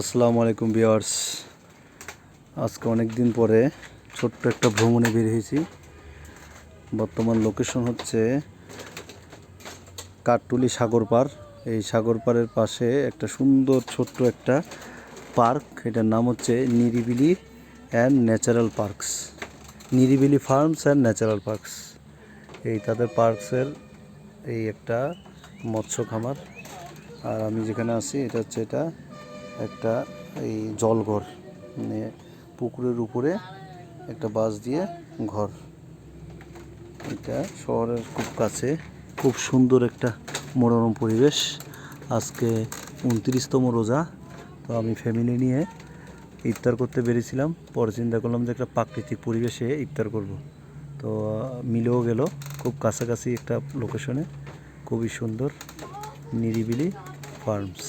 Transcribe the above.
আসসালামু আলাইকুম ভিওয়ার্স আজকে অনেক দিন পরে ছোট্ট একটা ভ্রমণে বের হয়েছি। বর্তমান লোকেশন হচ্ছে কাঠটুলি সাগর পার। এই সাগর পাড়ের পাশে একটা সুন্দর ছোট্ট একটা পার্ক। এটার নাম হচ্ছে Niribili and natural parks. Niribili farms and natural parks. এই তাদের পার্কসের এই একটা মৎস্য খামার। আর আমি যেখানে আছি, এটা হচ্ছে এটা একটা এই জলঘর মানে পুকুরের উপরে একটা বাঁশ দিয়ে ঘর। এটা শহরের খুব কাছে, খুব সুন্দর একটা মনোরম পরিবেশ। আজকে উনত্রিশতম রোজা, তো আমি ফ্যামিলি নিয়ে ইফতার করতে বেরিয়েছিলাম। পরে চিন্তা করলাম যে একটা প্রাকৃতিক পরিবেশে ইফতার করব। তো, মিলেও গেল, খুব কাছাকাছি একটা লোকেশনে খুবই সুন্দর, নিরিবিলি ফার্মস